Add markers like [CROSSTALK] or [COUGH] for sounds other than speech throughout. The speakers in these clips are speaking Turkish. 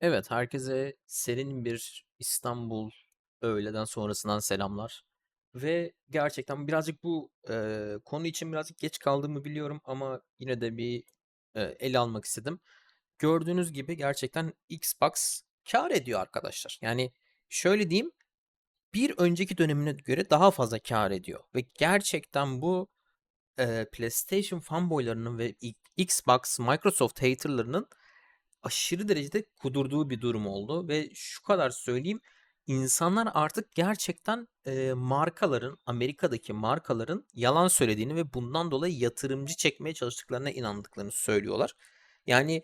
Evet, herkese serin bir İstanbul öğleden sonrasından selamlar. Ve gerçekten birazcık bu eee, konu için birazcık geç kaldığımı biliyorum ama yine de bir eee, ele almak istedim. Gördüğünüz gibi gerçekten Xbox kâr ediyor arkadaşlar. Yani şöyle diyeyim, bir önceki dönemine göre daha fazla kâr ediyor. Ve gerçekten bu eee, PlayStation fanboylarının ve Xbox, Microsoft haterlarının aşırı derecede kudurduğu bir durum oldu ve şu kadar söyleyeyim, insanlar artık gerçekten, eee, markaların, Amerika'daki markaların yalan söylediğini ve bundan dolayı yatırımcı çekmeye çalıştıklarına inandıklarını söylüyorlar. Yani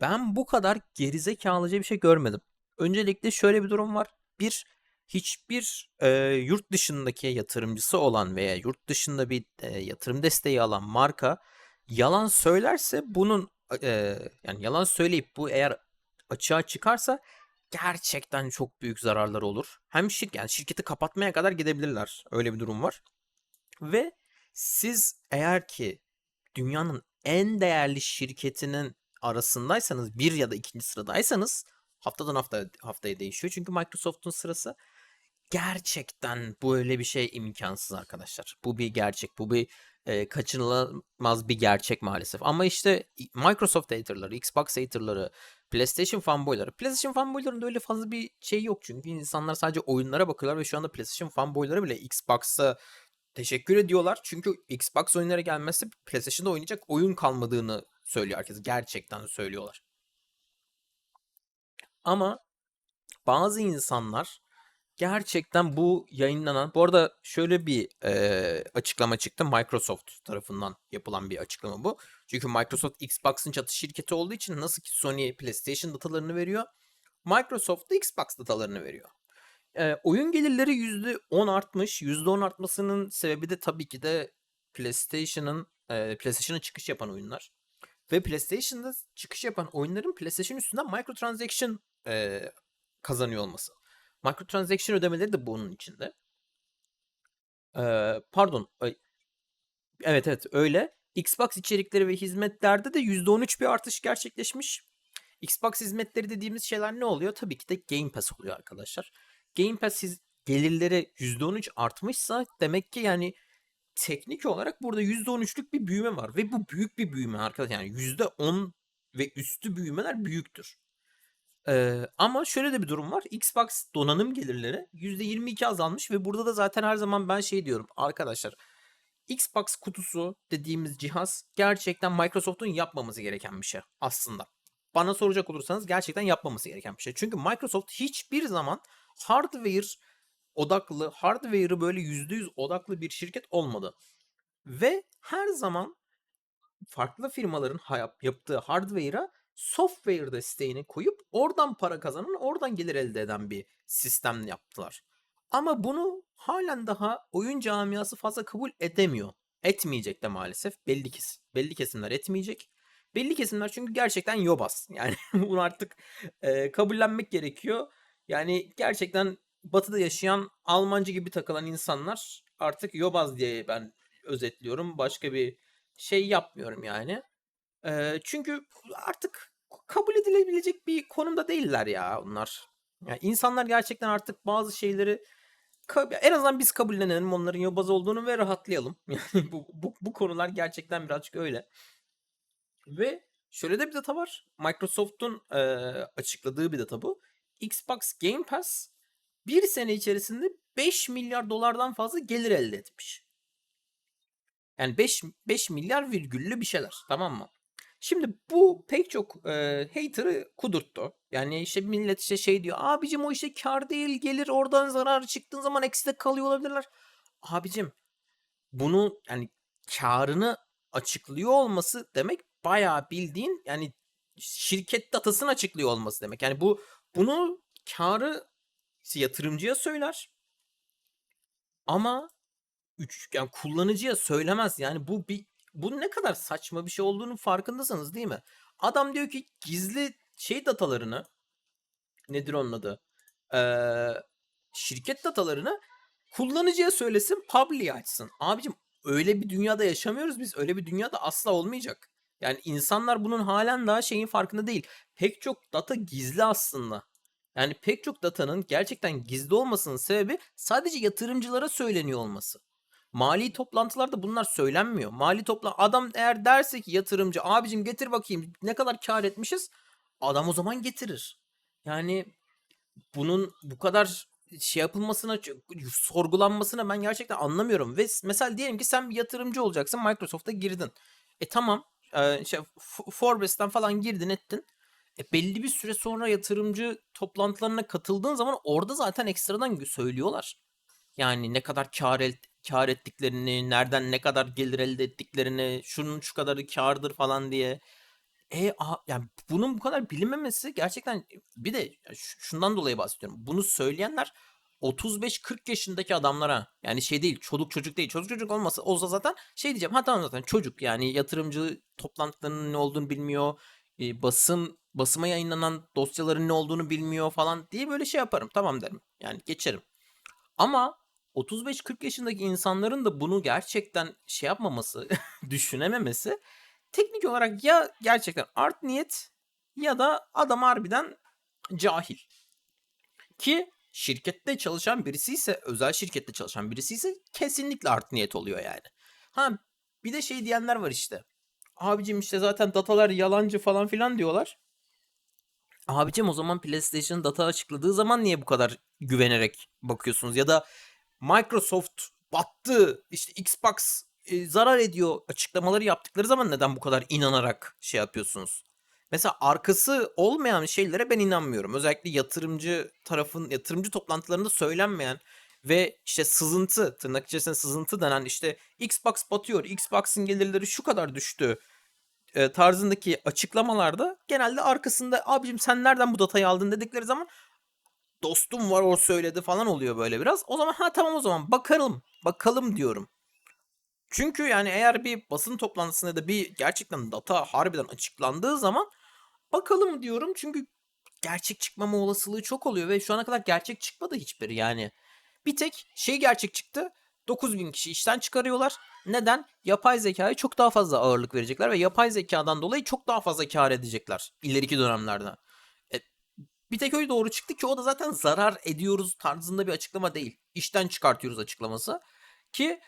ben bu kadar gerizekâlıca bir şey görmedim. Öncelikle şöyle bir durum var. Bir, hiçbir, eee, yurt dışındaki yatırımcısı olan veya yurt dışında bir, eee, yatırım desteği alan marka yalan söylerse bunun eee, yani yalan söyleyip bu eğer açığa çıkarsa gerçekten çok büyük zararlar olur. Hem şirk yani şirketi kapatmaya kadar gidebilirler. Öyle bir durum var. Ve siz eğer ki dünyanın en değerli şirketinin arasındaysanız bir ya da ikinci sıradaysanız haftadan hafta haftaya değişiyor. Çünkü Microsoft'un sırası gerçekten böyle bir şey imkansız arkadaşlar. Bu bir gerçek. Bu bir e, kaçınılamaz bir gerçek maalesef. Ama işte Microsoft haterları, Xbox haterları, PlayStation fanboyları. PlayStation fanboylarında öyle fazla bir şey yok çünkü insanlar sadece oyunlara bakıyorlar ve şu anda PlayStation fanboyları bile Xbox'a teşekkür ediyorlar. Çünkü Xbox oyunlara gelmezse PlayStation'da oynayacak oyun kalmadığını söylüyor herkes. Gerçekten söylüyorlar. Ama bazı insanlar gerçekten bu yayınlanan bu arada şöyle bir eee, açıklama çıktı. Microsoft tarafından yapılan bir açıklama bu. Çünkü Microsoft Xbox'ın çatı şirketi olduğu için nasıl ki Sony PlayStation datalarını veriyor, Microsoft da Xbox datalarını veriyor. Eee, oyun gelirleri %10 artmış. %10 artmasının sebebi de tabii ki de PlayStation'ın eee PlayStation'a çıkış yapan oyunlar. Ve PlayStation'da çıkış yapan oyunların PlayStation üstünden microtransaction eee, kazanıyor olması. Microtransaction ödemeleri de bunun içinde. Eee, pardon. Evet evet öyle. Xbox içerikleri ve hizmetlerde de %13 bir artış gerçekleşmiş. Xbox hizmetleri dediğimiz şeyler ne oluyor? Tabii ki de Game Pass oluyor arkadaşlar. Game Pass gelirleri %13 artmışsa demek ki yani teknik olarak burada %13'lük bir büyüme var. Ve bu büyük bir büyüme arkadaşlar. Yani %10 ve üstü büyümeler büyüktür. Ee, ama şöyle de bir durum var. Xbox donanım gelirleri %22 azalmış ve burada da zaten her zaman ben şey diyorum. Arkadaşlar Xbox kutusu dediğimiz cihaz gerçekten Microsoft'un yapmaması gereken bir şey aslında. Bana soracak olursanız gerçekten yapmaması gereken bir şey. Çünkü Microsoft hiçbir zaman hardware odaklı, hardware'ı böyle %100 odaklı bir şirket olmadı. Ve her zaman farklı firmaların yaptığı hardware'a software desteğini koyup oradan para kazanan, oradan gelir elde eden bir sistem yaptılar. Ama bunu halen daha oyun camiası fazla kabul edemiyor. Etmeyecek de maalesef. Belli kes belli kesimler etmeyecek. Belli kesimler çünkü gerçekten yobaz. [LAUGHS] Yani bunu artık e, kabullenmek gerekiyor. Yani gerçekten batıda yaşayan Almancı gibi takılan insanlar artık yobaz diye ben özetliyorum. Başka bir şey yapmıyorum yani. Eee, çünkü artık kabul edilebilecek bir konumda değiller ya onlar. Ya insanlar gerçekten artık bazı şeyleri en azından biz kabullenelim onların yobaz olduğunu ve rahatlayalım. [LAUGHS] Yani bu, bu, bu konular gerçekten birazcık öyle. Ve şöyle de bir data var. Microsoft'un eee, açıkladığı bir data bu. Xbox Game Pass bir sene içerisinde 5 milyar dolardan fazla gelir elde etmiş. Yani 5, 5 milyar virgüllü bir şeyler tamam mı? Şimdi bu pek çok e, hater'ı kudurttu. Yani işte millet işte şey diyor. Abicim o işte kar değil gelir oradan zarar çıktığın zaman ekside kalıyor olabilirler. Abicim bunu yani karını açıklıyor olması demek bayağı bildiğin yani şirket datasını açıklıyor olması demek. Yani bu bunu karı yatırımcıya söyler ama üç, yani kullanıcıya söylemez. Yani bu bir bu ne kadar saçma bir şey olduğunun farkındasınız değil mi? Adam diyor ki gizli şey datalarını nedir onun adı? Ee, şirket datalarını kullanıcıya söylesin, public'e açsın. Abicim öyle bir dünyada yaşamıyoruz biz. Öyle bir dünyada asla olmayacak. Yani insanlar bunun halen daha şeyin farkında değil. Pek çok data gizli aslında. Yani pek çok datanın gerçekten gizli olmasının sebebi sadece yatırımcılara söyleniyor olması. Mali toplantılarda bunlar söylenmiyor. Mali topla adam eğer derse ki yatırımcı abicim getir bakayım ne kadar kar etmişiz. Adam o zaman getirir. Yani bunun bu kadar şey yapılmasına sorgulanmasına ben gerçekten anlamıyorum. Ve mesela diyelim ki sen bir yatırımcı olacaksın Microsoft'a girdin. E tamam e, şey, Forbes'ten falan girdin ettin. E belli bir süre sonra yatırımcı toplantılarına katıldığın zaman orada zaten ekstradan söylüyorlar. Yani ne kadar kar, kar ettiklerini, nereden ne kadar gelir elde ettiklerini, şunun şu kadarı kardır falan diye. E a, yani bunun bu kadar bilinmemesi gerçekten bir de şundan dolayı bahsediyorum. Bunu söyleyenler 35-40 yaşındaki adamlara yani şey değil çocuk çocuk değil çocuk çocuk olmasa olsa zaten şey diyeceğim ha tamam zaten çocuk yani yatırımcı toplantılarının ne olduğunu bilmiyor e, basın basıma yayınlanan dosyaların ne olduğunu bilmiyor falan diye böyle şey yaparım tamam derim yani geçerim ama 35-40 yaşındaki insanların da bunu gerçekten şey yapmaması [LAUGHS] düşünememesi teknik olarak ya gerçekten art niyet ya da adam harbiden cahil ki şirkette çalışan birisi ise özel şirkette çalışan birisi ise kesinlikle art niyet oluyor yani. Ha bir de şey diyenler var işte. Abicim işte zaten datalar yalancı falan filan diyorlar. Abicim o zaman PlayStation data açıkladığı zaman niye bu kadar güvenerek bakıyorsunuz? Ya da Microsoft battı işte Xbox e, zarar ediyor açıklamaları yaptıkları zaman neden bu kadar inanarak şey yapıyorsunuz? Mesela arkası olmayan şeylere ben inanmıyorum. Özellikle yatırımcı tarafın yatırımcı toplantılarında söylenmeyen ve işte sızıntı tırnak içerisinde sızıntı denen işte Xbox batıyor, Xbox'ın gelirleri şu kadar düştü e, tarzındaki açıklamalarda genelde arkasında abicim sen nereden bu datayı aldın dedikleri zaman dostum var o söyledi falan oluyor böyle biraz. O zaman ha tamam o zaman bakalım bakalım diyorum. Çünkü yani eğer bir basın toplantısında da bir gerçekten data harbiden açıklandığı zaman bakalım diyorum. Çünkü gerçek çıkmama olasılığı çok oluyor ve şu ana kadar gerçek çıkmadı hiçbiri yani. Bir tek şey gerçek çıktı. 9000 kişi işten çıkarıyorlar. Neden? Yapay zekaya çok daha fazla ağırlık verecekler ve yapay zekadan dolayı çok daha fazla kar edecekler ileriki dönemlerde. E, bir tek öyle doğru çıktı ki o da zaten zarar ediyoruz tarzında bir açıklama değil. İşten çıkartıyoruz açıklaması. Ki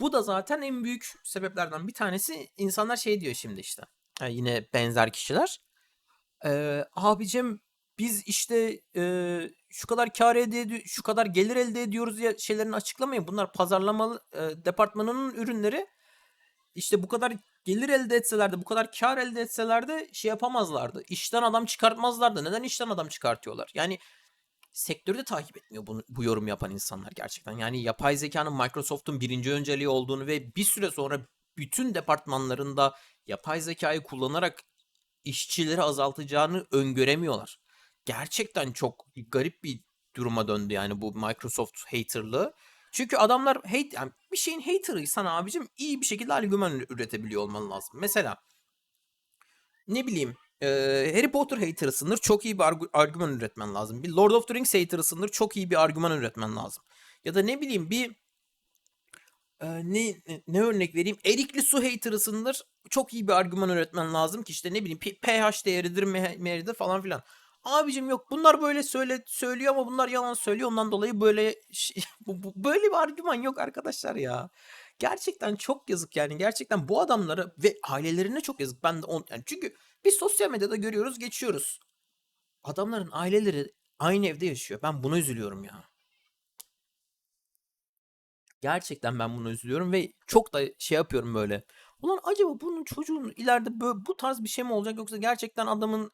bu da zaten en büyük sebeplerden bir tanesi insanlar şey diyor şimdi işte. Yani yine benzer kişiler. Ee, abicim biz işte e, şu kadar kar elde ediyor, şu kadar gelir elde ediyoruz ya şeylerini açıklamayın. Bunlar pazarlama e, departmanının ürünleri. İşte bu kadar gelir elde etselerdi, bu kadar kar elde etselerdi şey yapamazlardı. İşten adam çıkartmazlardı. Neden işten adam çıkartıyorlar? Yani sektörü de takip etmiyor bunu, bu yorum yapan insanlar gerçekten. Yani yapay zekanın Microsoft'un birinci önceliği olduğunu ve bir süre sonra bütün departmanlarında yapay zekayı kullanarak işçileri azaltacağını öngöremiyorlar. Gerçekten çok garip bir duruma döndü yani bu Microsoft haterlığı. Çünkü adamlar hate yani bir şeyin haterıysan abicim iyi bir şekilde argüman üretebiliyor olman lazım. Mesela ne bileyim e, Harry Potter haterısındır çok iyi bir arg- argüman üretmen lazım. Bir Lord of the Rings haterısındır çok iyi bir argüman üretmen lazım. Ya da ne bileyim bir e, ne ne örnek vereyim? Erikli su haterısındır. Çok iyi bir argüman üretmen lazım ki işte ne bileyim pH değeridir, meridir falan filan. Abicim yok bunlar böyle söyle söylüyor ama bunlar yalan söylüyor. Ondan dolayı böyle [LAUGHS] böyle bir argüman yok arkadaşlar ya. Gerçekten çok yazık yani. Gerçekten bu adamlara ve ailelerine çok yazık. Ben de on yani çünkü biz sosyal medyada görüyoruz, geçiyoruz. Adamların aileleri aynı evde yaşıyor. Ben buna üzülüyorum ya. Gerçekten ben buna üzülüyorum ve çok da şey yapıyorum böyle. Ulan acaba bunun çocuğun ileride böyle bu tarz bir şey mi olacak yoksa gerçekten adamın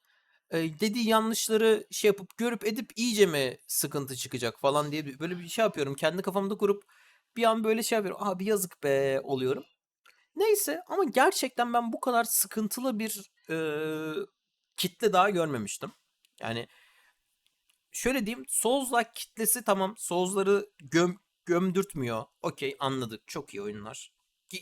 e, dediği yanlışları şey yapıp görüp edip iyice mi sıkıntı çıkacak falan diye böyle bir şey yapıyorum. Kendi kafamda kurup bir an böyle şey yapıyorum. Abi yazık be oluyorum. Neyse ama gerçekten ben bu kadar sıkıntılı bir e, kitle daha görmemiştim. Yani şöyle diyeyim Souls-like kitlesi tamam Souls'ları göm, gömdürtmüyor. Okey anladık çok iyi oyunlar.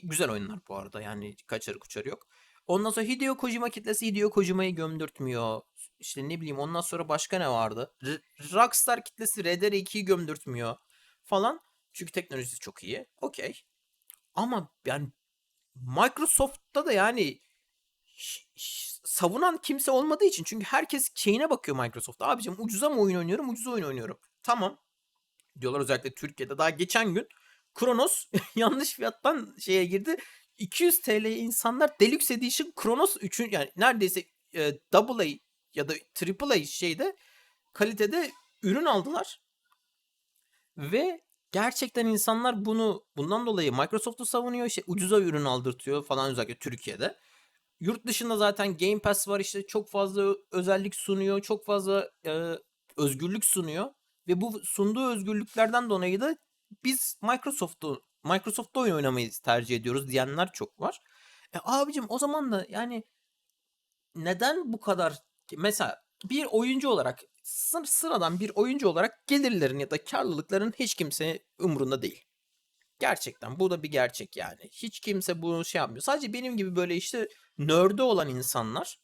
Güzel oyunlar bu arada yani kaçarı kuçarı yok. Ondan sonra Hideo Kojima kitlesi Hideo Kojima'yı gömdürtmüyor. İşte ne bileyim ondan sonra başka ne vardı? R- Rockstar kitlesi Red Dead 2'yi gömdürtmüyor falan. Çünkü teknolojisi çok iyi. Okey. Ama yani Microsoft'ta da yani savunan kimse olmadığı için çünkü herkes şeyine bakıyor Microsoft'ta. Abicim ucuza mı oyun oynuyorum? Ucuz oyun oynuyorum. Tamam. Diyorlar özellikle Türkiye'de. Daha geçen gün Kronos [LAUGHS] yanlış fiyattan şeye girdi. 200 TL insanlar Deluxe Edition Kronos 3. yani neredeyse e, double A ya da triple A şeyde kalitede ürün aldılar. Ve gerçekten insanlar bunu bundan dolayı Microsoft'u savunuyor. işte ucuza ürün aldırtıyor falan özellikle Türkiye'de. Yurt dışında zaten Game Pass var işte çok fazla özellik sunuyor. Çok fazla e, özgürlük sunuyor. Ve bu sunduğu özgürlüklerden dolayı da biz Microsoft'u Microsoft'ta oyun oynamayı tercih ediyoruz diyenler çok var. E abicim o zaman da yani neden bu kadar mesela bir oyuncu olarak sır- sıradan bir oyuncu olarak gelirlerin ya da karlılıkların hiç kimse umurunda değil. Gerçekten bu da bir gerçek yani. Hiç kimse bunu şey yapmıyor. Sadece benim gibi böyle işte nörde olan insanlar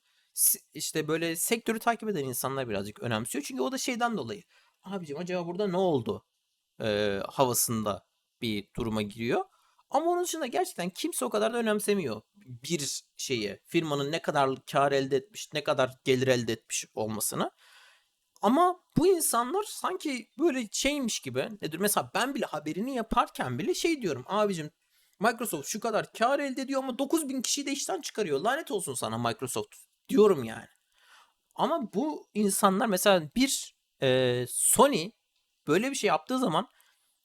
işte böyle sektörü takip eden insanlar birazcık önemsiyor. Çünkü o da şeyden dolayı. Abicim acaba burada ne oldu? Ee, havasında bir duruma giriyor. Ama onun dışında gerçekten kimse o kadar da önemsemiyor bir şeyi. Firmanın ne kadar kar elde etmiş, ne kadar gelir elde etmiş olmasını. Ama bu insanlar sanki böyle şeymiş gibi nedir? Mesela ben bile haberini yaparken bile şey diyorum. Abicim Microsoft şu kadar kar elde ediyor ama 9000 kişiyi de işten çıkarıyor. Lanet olsun sana Microsoft diyorum yani. Ama bu insanlar mesela bir e, Sony böyle bir şey yaptığı zaman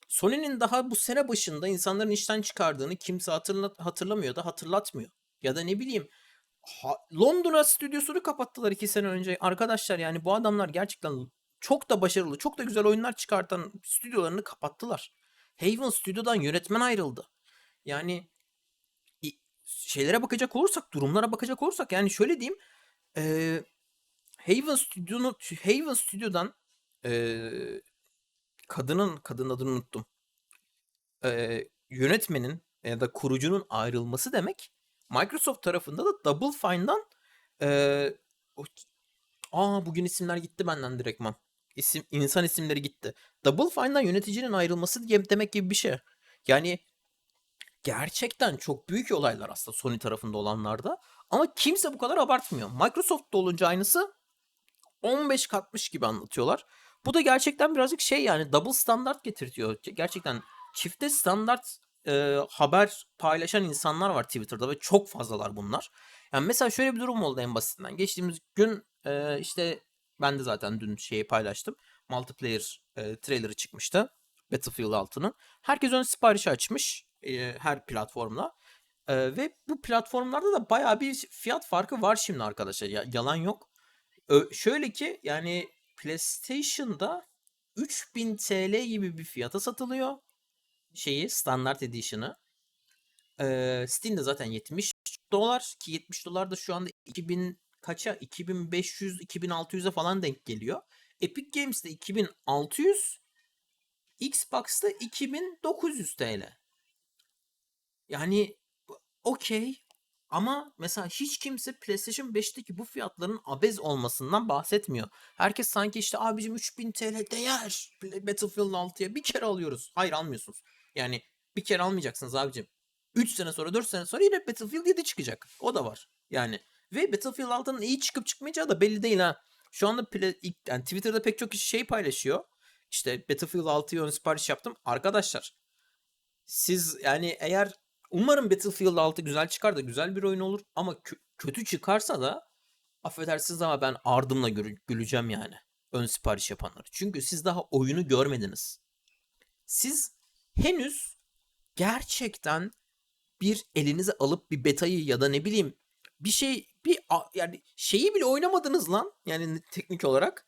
Sony'nin daha bu sene başında insanların işten çıkardığını kimse hatırla, hatırlamıyor da hatırlatmıyor. Ya da ne bileyim ha- Londra stüdyosunu kapattılar iki sene önce. Arkadaşlar yani bu adamlar gerçekten çok da başarılı, çok da güzel oyunlar çıkartan stüdyolarını kapattılar. Haven stüdyodan yönetmen ayrıldı. Yani şeylere bakacak olursak, durumlara bakacak olursak yani şöyle diyeyim. eee Haven stüdyonu Haven stüdyodan eee, kadının kadın adını unuttum. Eee, yönetmenin ya da kurucunun ayrılması demek Microsoft tarafında da Double Fine'dan eee, o- aa bugün isimler gitti benden direktman. İsim, insan isimleri gitti. Double Fine'dan yöneticinin ayrılması demek gibi bir şey. Yani gerçekten çok büyük olaylar aslında Sony tarafında olanlarda. Ama kimse bu kadar abartmıyor. Microsoft'ta olunca aynısı 15 katmış gibi anlatıyorlar. Bu da gerçekten birazcık şey yani double standart getirtiyor. Gerçekten çifte standart e, haber paylaşan insanlar var Twitter'da ve çok fazlalar bunlar. Yani mesela şöyle bir durum oldu en basitinden. Geçtiğimiz gün e, işte ben de zaten dün şeyi paylaştım. Multiplayer e, trailerı çıkmıştı. Battlefield 6'nın. Herkes ön siparişi açmış e, her platformla. E, ve bu platformlarda da bayağı bir fiyat farkı var şimdi arkadaşlar. Ya, yalan yok. Ö- şöyle ki yani PlayStation'da 3000 TL gibi bir fiyata satılıyor şeyi standart edition'ı. Ee, Steam'de zaten 70 dolar ki 70 dolar da şu anda 2000 kaça 2500 2600'e falan denk geliyor. Epic Games'te 2600 Xbox'ta 2900 TL. Yani okey ama mesela hiç kimse PlayStation 5'teki bu fiyatların abez olmasından bahsetmiyor. Herkes sanki işte abicim 3000 TL değer Battlefield 6'ya bir kere alıyoruz. Hayır almıyorsunuz. Yani bir kere almayacaksınız abicim. 3 sene sonra 4 sene sonra yine Battlefield 7 çıkacak. O da var. Yani ve Battlefield 6'nın iyi çıkıp çıkmayacağı da belli değil ha. Şu anda yani Twitter'da pek çok kişi şey paylaşıyor. İşte Battlefield 6'ya ön sipariş yaptım. Arkadaşlar siz yani eğer umarım Battlefield 6 güzel çıkar da güzel bir oyun olur ama kö- kötü çıkarsa da affedersiniz ama ben ardımla gülü- güleceğim yani ön sipariş yapanları. Çünkü siz daha oyunu görmediniz. Siz henüz gerçekten bir elinize alıp bir betayı ya da ne bileyim bir şey bir yani şeyi bile oynamadınız lan yani teknik olarak.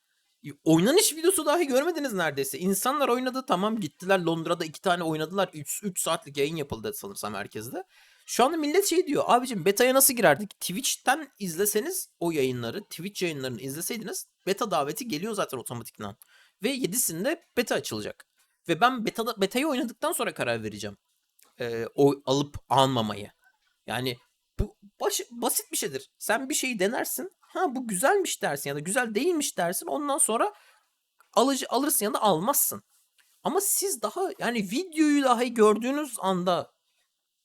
Oynanış videosu dahi görmediniz neredeyse. İnsanlar oynadı tamam gittiler Londra'da iki tane oynadılar. 3 saatlik yayın yapıldı sanırsam herkeste. Şu anda millet şey diyor. Abicim beta'ya nasıl girerdik? Twitch'ten izleseniz o yayınları, Twitch yayınlarını izleseydiniz beta daveti geliyor zaten otomatikman. Ve 7'sinde beta açılacak. Ve ben beta'da, beta'yı oynadıktan sonra karar vereceğim. Ee, o alıp almamayı. Yani bu baş, basit bir şeydir. Sen bir şeyi denersin. Ha bu güzelmiş dersin ya da güzel değilmiş dersin. Ondan sonra alıcı alırsın ya da almazsın. Ama siz daha yani videoyu dahi gördüğünüz anda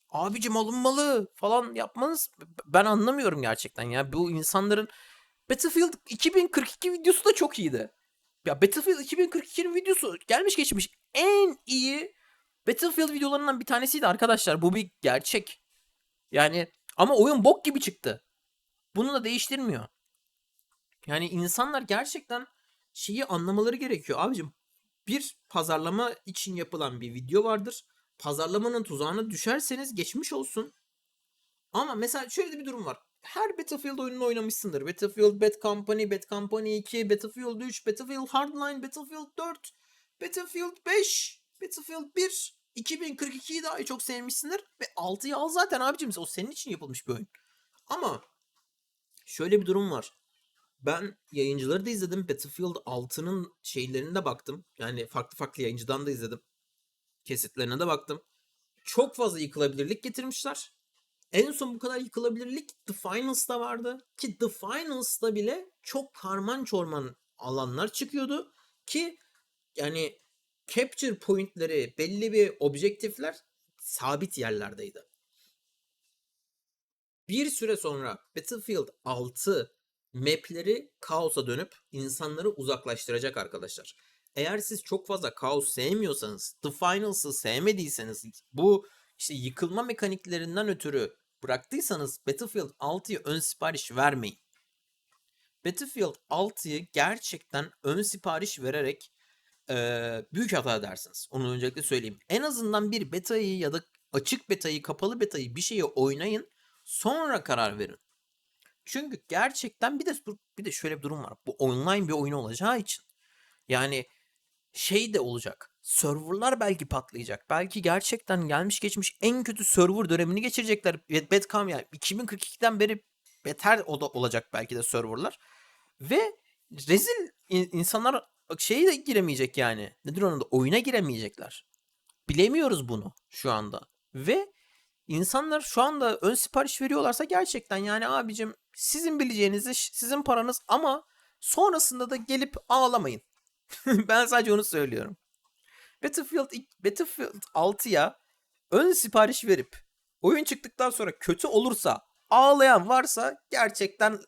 abicim alınmalı falan yapmanız ben anlamıyorum gerçekten ya. Bu insanların Battlefield 2042 videosu da çok iyiydi. Ya Battlefield 2042'nin videosu gelmiş geçmiş en iyi Battlefield videolarından bir tanesiydi arkadaşlar. Bu bir gerçek. Yani ama oyun bok gibi çıktı. Bunu da değiştirmiyor. Yani insanlar gerçekten şeyi anlamaları gerekiyor. Abicim bir pazarlama için yapılan bir video vardır. Pazarlamanın tuzağına düşerseniz geçmiş olsun. Ama mesela şöyle de bir durum var. Her Battlefield oyununu oynamışsındır. Battlefield Bad Company, Bad Company 2, Battlefield 3, Battlefield Hardline, Battlefield 4, Battlefield 5, Battlefield 1, 2042'yi daha çok sevmişsindir. Ve 6'yı al zaten abicim. O senin için yapılmış bir oyun. Ama şöyle bir durum var. Ben yayıncıları da izledim. Battlefield 6'nın şeylerine de baktım. Yani farklı farklı yayıncıdan da izledim. Kesitlerine de baktım. Çok fazla yıkılabilirlik getirmişler. En son bu kadar yıkılabilirlik The Finals'ta vardı. Ki The Finals'ta bile çok karman çorman alanlar çıkıyordu. Ki yani capture pointleri belli bir objektifler sabit yerlerdeydi. Bir süre sonra Battlefield 6 mapleri kaosa dönüp insanları uzaklaştıracak arkadaşlar. Eğer siz çok fazla kaos sevmiyorsanız, The Finals'ı sevmediyseniz, bu işte yıkılma mekaniklerinden ötürü bıraktıysanız Battlefield 6'yı ön sipariş vermeyin. Battlefield 6'yı gerçekten ön sipariş vererek eee, büyük hata edersiniz. Onu öncelikle söyleyeyim. En azından bir betayı ya da açık betayı, kapalı betayı bir şeyi oynayın. Sonra karar verin. Çünkü gerçekten bir de bir de şöyle bir durum var. Bu online bir oyun olacağı için yani şey de olacak. Serverlar belki patlayacak. Belki gerçekten gelmiş geçmiş en kötü server dönemini geçirecekler. Bedcam yani 2042'den beri beter olacak belki de serverlar. Ve rezil in- insanlar şeyi de giremeyecek yani. Nedir onun da oyuna giremeyecekler. Bilemiyoruz bunu şu anda. Ve insanlar şu anda ön sipariş veriyorlarsa gerçekten yani abicim sizin bileceğinizi sizin paranız ama sonrasında da gelip ağlamayın. [LAUGHS] ben sadece onu söylüyorum. Battlefield Battlefield 6'ya ön sipariş verip oyun çıktıktan sonra kötü olursa ağlayan varsa gerçekten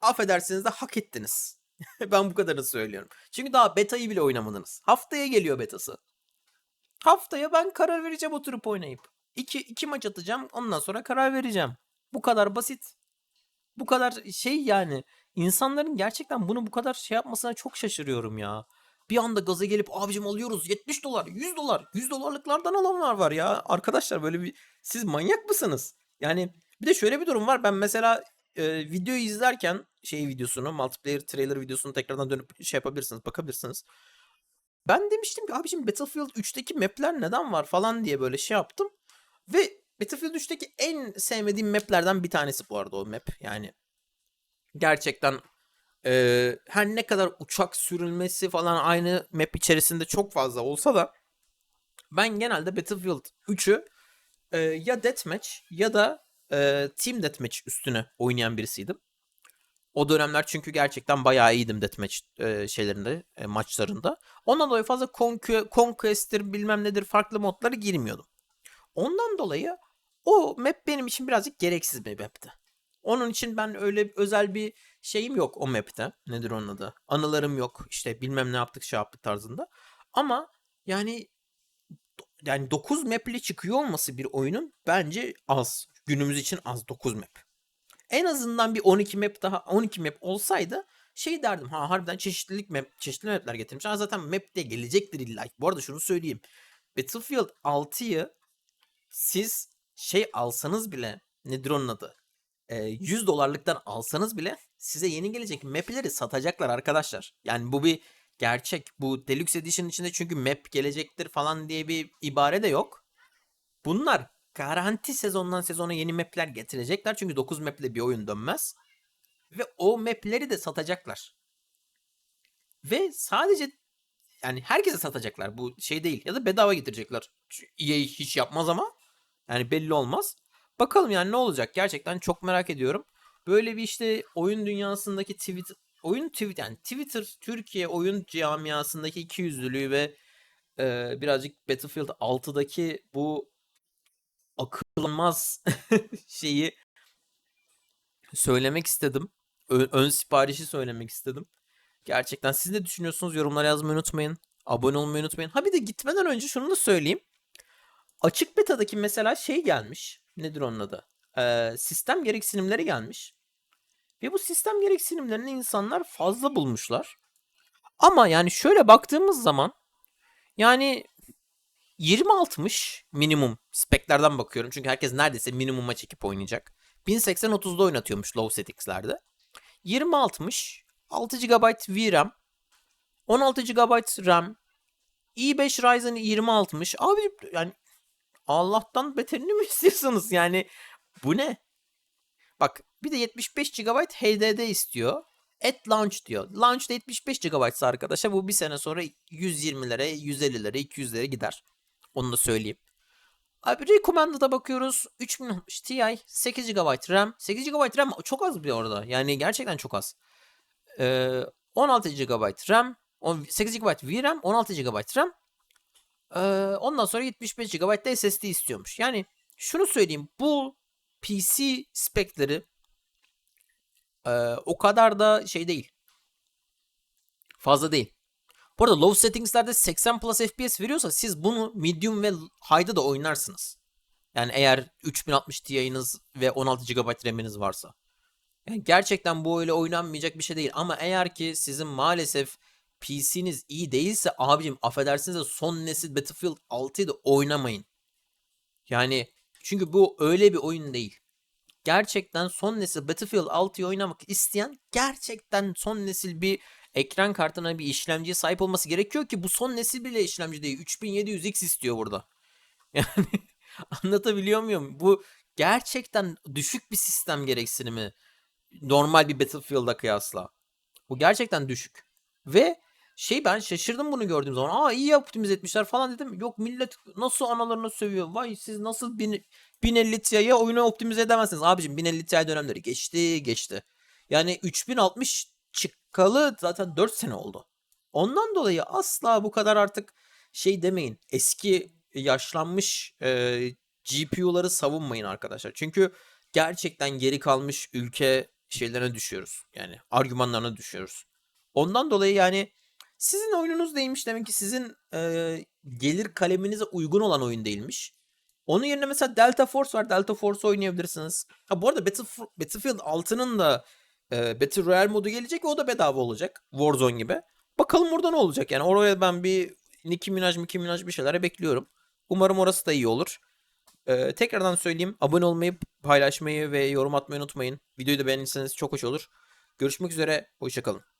affedersiniz de hak ettiniz. [LAUGHS] ben bu kadarını söylüyorum. Çünkü daha betayı bile oynamadınız. Haftaya geliyor betası. Haftaya ben karar vereceğim oturup oynayıp. İki, iki maç atacağım ondan sonra karar vereceğim. Bu kadar basit. Bu kadar şey yani. İnsanların gerçekten bunu bu kadar şey yapmasına çok şaşırıyorum ya. Bir anda gaza gelip abicim alıyoruz 70 dolar 100 dolar 100 dolarlıklardan alanlar var ya. Arkadaşlar böyle bir siz manyak mısınız? Yani bir de şöyle bir durum var. Ben mesela e, videoyu izlerken şey videosunu multiplayer trailer videosunu tekrardan dönüp şey yapabilirsiniz bakabilirsiniz. Ben demiştim ki abicim Battlefield 3'teki mapler neden var falan diye böyle şey yaptım. Ve Battlefield 3'teki en sevmediğim maplerden bir tanesi bu arada o map. Yani gerçekten e, her ne kadar uçak sürülmesi falan aynı map içerisinde çok fazla olsa da ben genelde Battlefield 3'ü e, ya Deathmatch ya da e, Team Deathmatch üstüne oynayan birisiydim. O dönemler çünkü gerçekten bayağı iyiydim Deathmatch e, şeylerinde, e, maçlarında. Ondan dolayı fazla Conque- Conquest'tir bilmem nedir farklı modları girmiyordum. Ondan dolayı o map benim için birazcık gereksiz bir mapti. Onun için ben öyle özel bir şeyim yok o map'te. Nedir onun adı? Anılarım yok. İşte bilmem ne yaptık şey yaptık tarzında. Ama yani yani 9 map ile çıkıyor olması bir oyunun bence az. Günümüz için az 9 map. En azından bir 12 map daha 12 map olsaydı şey derdim ha harbiden çeşitlilik map çeşitli mapler getirmiş. Ha zaten map de gelecektir illa. Bu arada şunu söyleyeyim. Battlefield 6'yı siz şey alsanız bile nedir onun adı? Ee, 100 dolarlıktan alsanız bile size yeni gelecek map'leri satacaklar arkadaşlar. Yani bu bir gerçek. Bu Deluxe Edition içinde çünkü map gelecektir falan diye bir ibare de yok. Bunlar garanti sezondan sezona yeni map'ler getirecekler. Çünkü 9 map ile bir oyun dönmez. Ve o map'leri de satacaklar. Ve sadece yani herkese satacaklar. Bu şey değil. Ya da bedava getirecekler. EA hiç yapmaz ama. Yani belli olmaz. Bakalım yani ne olacak? Gerçekten çok merak ediyorum. Böyle bir işte oyun dünyasındaki tweet oyun tweet yani Twitter Türkiye oyun camiasındaki ikiyüzlülüğü ve e, birazcık Battlefield 6'daki bu akıllanmaz [LAUGHS] şeyi söylemek istedim. Ö- ön siparişi söylemek istedim. Gerçekten siz ne düşünüyorsunuz? Yorumlara yazmayı unutmayın. Abone olmayı unutmayın. Ha bir de gitmeden önce şunu da söyleyeyim. Açık beta'daki mesela şey gelmiş. Nedir onun adı? Ee, sistem gereksinimleri gelmiş. Ve bu sistem gereksinimlerini insanlar fazla bulmuşlar. Ama yani şöyle baktığımız zaman yani 20-60 minimum speklerden bakıyorum. Çünkü herkes neredeyse minimuma çekip oynayacak. 1080-30'da oynatıyormuş low settings'lerde. 20-60 6 GB VRAM 16 GB RAM i5 Ryzen 2060 abi yani Allah'tan beterini mi [LAUGHS] istiyorsunuz yani bu ne? Bak bir de 75 GB HDD istiyor. At launch diyor. Launch'da 75 GB arkadaşlar bu bir sene sonra 120'lere, 150'lere, 200'lere gider. Onu da söyleyeyim. Abi Recommended'a bakıyoruz. 3060 Ti 8 GB RAM. 8 GB RAM çok az bir orada. Yani gerçekten çok az. Ee, 16 GB RAM. 8 GB VRAM. 16 GB RAM. Ee, ondan sonra 75 GB da SSD istiyormuş. Yani şunu söyleyeyim. Bu PC spekleri e, o kadar da şey değil. Fazla değil. Bu arada low settings'lerde 80 plus FPS veriyorsa siz bunu medium ve high'da da oynarsınız. Yani eğer 3060 Ti'niz ve 16 GB RAM'iniz varsa. Yani gerçekten bu öyle oynanmayacak bir şey değil. Ama eğer ki sizin maalesef PC'niz iyi değilse abicim affedersiniz de son nesil Battlefield 6'yı da oynamayın. Yani çünkü bu öyle bir oyun değil. Gerçekten son nesil Battlefield 6'yı oynamak isteyen gerçekten son nesil bir ekran kartına bir işlemciye sahip olması gerekiyor ki bu son nesil bile işlemci değil. 3700X istiyor burada. [LAUGHS] Yani anlatabiliyor muyum? Bu gerçekten düşük bir sistem gereksinimi. Normal bir Battlefield'a kıyasla. Bu gerçekten düşük. Ve şey ben şaşırdım bunu gördüğüm zaman. Aa iyi optimize etmişler falan dedim. Yok millet nasıl analarını sövüyor. Vay siz nasıl bin, 1050 Ti'ye oyunu optimize edemezsiniz. Abicim 1050 Ti dönemleri geçti geçti. Yani 3060 çıkalı zaten 4 sene oldu. Ondan dolayı asla bu kadar artık şey demeyin. Eski yaşlanmış e, GPU'ları savunmayın arkadaşlar. Çünkü gerçekten geri kalmış ülke şeylerine düşüyoruz. Yani argümanlarına düşüyoruz. Ondan dolayı yani sizin oyununuz değilmiş demek ki sizin e, gelir kaleminize uygun olan oyun değilmiş. Onun yerine mesela Delta Force var. Delta Force oynayabilirsiniz. Ha bu arada Battlef- Battlefield 6'nın da e, Battle Royale modu gelecek ve o da bedava olacak. Warzone gibi. Bakalım orada ne olacak yani. Oraya ben bir Nicki Minaj, Nicki Minaj bir şeylere bekliyorum. Umarım orası da iyi olur. Ee, tekrardan söyleyeyim. Abone olmayı, paylaşmayı ve yorum atmayı unutmayın. Videoyu da beğenirseniz çok hoş olur. Görüşmek üzere. Hoşçakalın.